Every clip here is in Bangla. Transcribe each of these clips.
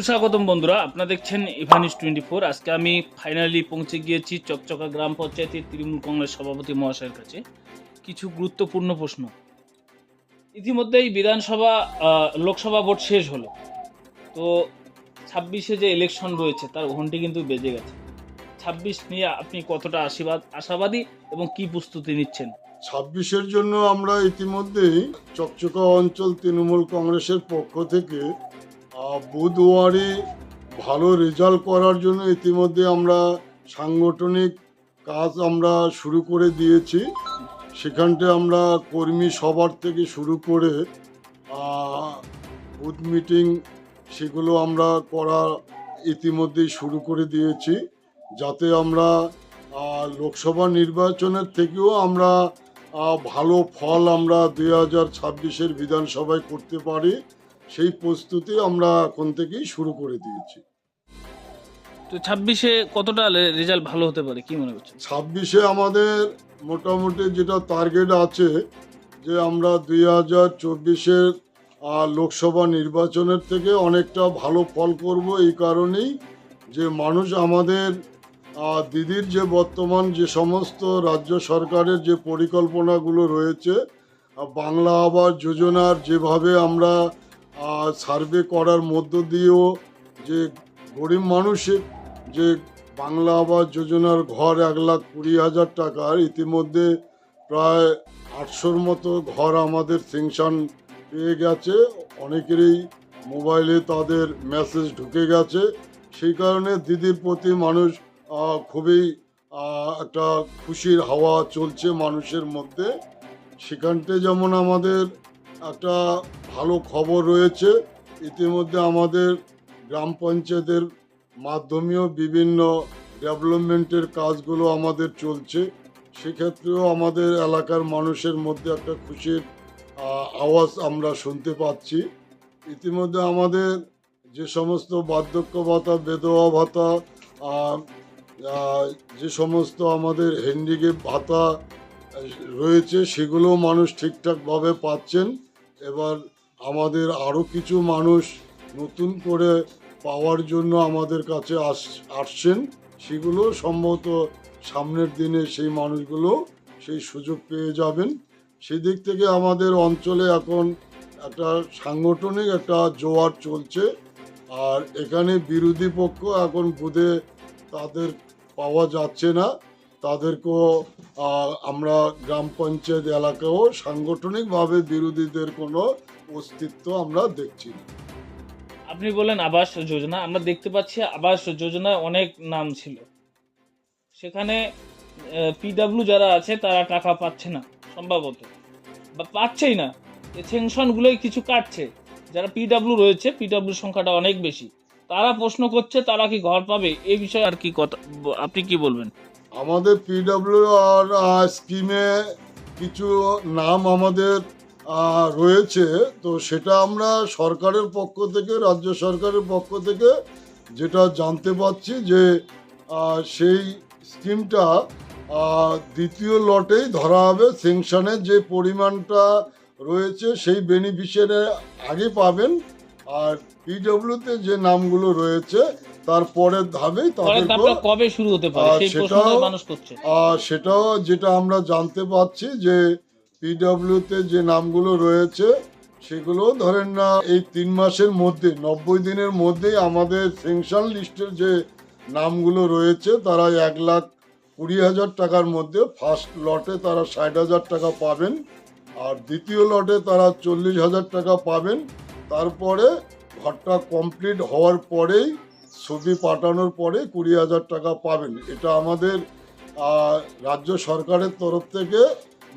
সুস্বাগতম বন্ধুরা, আপনারা দেখছেন ইভানিস টোয়েন্টি ফোর। আজকে আমি ফাইনালি পৌঁছে গিয়েছি চকচকা গ্রাম পঞ্চায়েতের তৃণমূল কংগ্রেস সভাপতি মহাশয়ের কাছে। কিছু গুরুত্বপূর্ণ প্রশ্ন। ইতিমধ্যেই বিধানসভা লোকসভা ভোট শেষ হলো। তো ছাব্বিশে যে ইলেকশন রয়েছে, তার ঘন্টি কিন্তু বেজে গেছে। ছাব্বিশ নিয়ে আপনি কতটা আশীর্বাদ, আশাবাদী এবং কি প্রস্তুতি নিচ্ছেন? ছাব্বিশের জন্য আমরা ইতিমধ্যেই চকচকা অঞ্চল তৃণমূল কংগ্রেসের পক্ষ থেকে বুধবারে ভালো রেজাল্ট করার জন্য ইতিমধ্যে আমরা সাংগঠনিক কাজ আমরা শুরু করে দিয়েছি। সেখানটা আমরা কর্মী সবার থেকে শুরু করে বুথ মিটিং সেগুলো আমরা করা ইতিমধ্যেই শুরু করে দিয়েছি। যাতে আমরা লোকসভা নির্বাচনের থেকেও আমরা ভালো ফল আমরা দুই হাজার ছাব্বিশের বিধানসভায় করতে পারি। সেই প্রস্তুতি আমরা এখন থেকেই শুরু করে দিয়েছি। তো ছাব্বিশে কতটা রেজাল্ট ভালো হতে পারে? কি মনে করছেন? ছাব্বিশে আমাদের মোটামুটি যেটা টার্গেট আছে যে আমরা দুই হাজার চব্বিশের লোকসভা নির্বাচনের থেকে অনেকটা ভালো ফল করব এই কারণেই যে মানুষ আমাদের দিদির যে বর্তমান যে সমস্ত রাজ্য সরকারের যে পরিকল্পনাগুলো রয়েছে বাংলা আবাস যোজনার যেভাবে আমরা সার্ভে করার মধ্য দিয়েও যে গরিব মানুষের যে বাংলা আবাস যোজনার ঘর এক লাখ কুড়ি হাজার টাকার ইতিমধ্যে প্রায় আটশোর মতো ঘর আমাদের সেংশন পেয়ে গেছে। অনেকেরই মোবাইলে তাদের মেসেজ ঢুকে গেছে। সেই কারণে দিদির প্রতি মানুষ খুবই একটা খুশির হাওয়া চলছে মানুষের মধ্যে। সেখানটে যেমন আমাদের একটা ভালো খবর রয়েছে। ইতিমধ্যে আমাদের গ্রাম পঞ্চায়েতের মাধ্যমেও বিভিন্ন ডেভেলপমেন্টের কাজগুলো আমাদের চলছে। সেক্ষেত্রেও আমাদের এলাকার মানুষের মধ্যে একটা খুশির আওয়াজ আমরা শুনতে পাচ্ছি। ইতিমধ্যে আমাদের যে সমস্ত বার্ধক্য ভাতা, বেদোয়া ভাতা যে সমস্ত আমাদের হ্যান্ডিক্যাপ ভাতা রয়েছে, সেগুলো মানুষ ঠিকঠাকভাবে পাচ্ছেন। এবার আমাদের আরও কিছু মানুষ নতুন করে পাওয়ার জন্য আমাদের কাছে আস, আসছেন। সেগুলো সম্ভবত সামনের দিনে সেই মানুষগুলো সেই সুযোগ পেয়ে যাবেন। সেদিক থেকে আমাদের অঞ্চলে এখন একটা সাংগঠনিক একটা জোয়ার চলছে। আর এখানে বিরোধী পক্ষ এখন বুধে তাদের পাওয়া যাচ্ছে না। তাদেরকেও আমরা গ্রাম পঞ্চায়েত এলাকাও সাংগঠনিকভাবে বিরোধীদের কোনো অস্তিত্ব আমরা দেখছি না। আপনি বলেন আবাস যোজনা, আমরা দেখতে পাচ্ছি আবাস যোজনায় অনেক নাম ছিল। সেখানে পিডাব্লিউ যারা আছে তারা টাকা পাচ্ছে না, সম্ভবত। বা পাচ্ছেই না। এই সেংশনগুলোই কিছু কাটছে। যারা পিডাব্লিউ রয়েছে পিডাব্লিউ সংখ্যাটা অনেক বেশি। তারা প্রশ্ন করছে, তারা কি ঘর পাবে? এই বিষয়ে আর কি কথা, আপনি কি বলবেন? আমাদের পিডব্লিউ আর স্কিমে কিছু নাম আমাদের রয়েছে। তো সেটা আমরা সরকারের পক্ষ থেকে, রাজ্য সরকারের পক্ষ থেকে যেটা জানতে পারছি যে সেই স্কিমটা দ্বিতীয় লটেই ধরা হবে। সেংশনের যে পরিমাণটা রয়েছে, সেই বেনিফিশিয়ারি আগে পাবেন। আর পিডব্লিউতে যে নামগুলো রয়েছে তারপরের ধাপেই পরে তাদেরকে তারপরে কবে শুরু হতে পারে? আর সেই সেটাও- মানুষ করছে। আর সেটাও যেটা আমরা জানতে পারছি যে পিডব্লিউতে যে নামগুলো রয়েছে সেগুলো ধরেন না এই তিন মাসের মধ্যে নব্বই দিনের মধ্যেই আমাদের সেংশন লিস্টের যে নামগুলো রয়েছে তারা এক লাখ কুড়ি হাজার টাকার মধ্যে ফার্স্ট লটে তারা ষাট হাজার টাকা পাবেন আর দ্বিতীয় লটে তারা চল্লিশ হাজার টাকা পাবেন। তারপরে ঘরটা কমপ্লিট হওয়ার পরেই ছবি পাঠানোর পরে কুড়ি হাজার টাকা পাবেন। এটা আমাদের রাজ্য সরকারের তরফ থেকে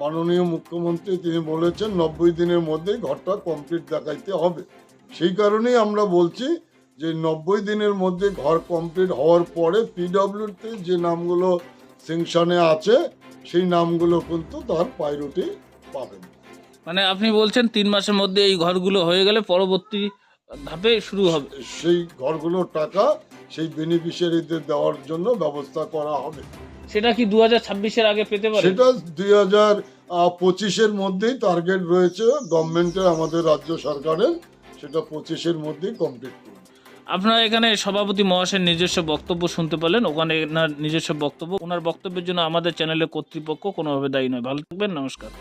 মাননীয় মুখ্যমন্ত্রী তিনি বলেছেন, নব্বই দিনের মধ্যেই ঘরটা কমপ্লিট দেখাইতে হবে। সেই কারণেই আমরা বলছি যে নব্বই দিনের মধ্যে ঘর কমপ্লিট হওয়ার পরে পিডব্লিউতে যে নামগুলো সেংশনে আছে, সেই নামগুলো কিন্তু তার প্রায়োরিটি পাবেন। মানে আপনি বলছেন তিন মাসের মধ্যে এই ঘরগুলো হয়ে গেলে পরবর্তী ধাপে শুরু হবে। সেই ঘরগুলোর টাকা সেই বেনিফিশিয়ারিদের দেওয়ার জন্য ব্যবস্থা করা হবে। সেটা কি দু হাজার ছাব্বিশের আগে পেতে পারে? সেটা দুই হাজার পঁচিশের মধ্যেই টার্গেট রয়েছে গভর্নমেন্টের আমাদের রাজ্য সরকারের। সেটা পঁচিশের মধ্যেই কমপ্লিট করবে আপনারা এখানে সভাপতি মহাশয়ের নিজস্ব বক্তব্য শুনতে পেলেন ওখানে ওনার নিজস্ব বক্তব্য। ওনার বক্তব্যের জন্য আমাদের চ্যানেলের কর্তৃপক্ষ কোনোভাবে দায়ী নয়। ভালো থাকবেন নমস্কার।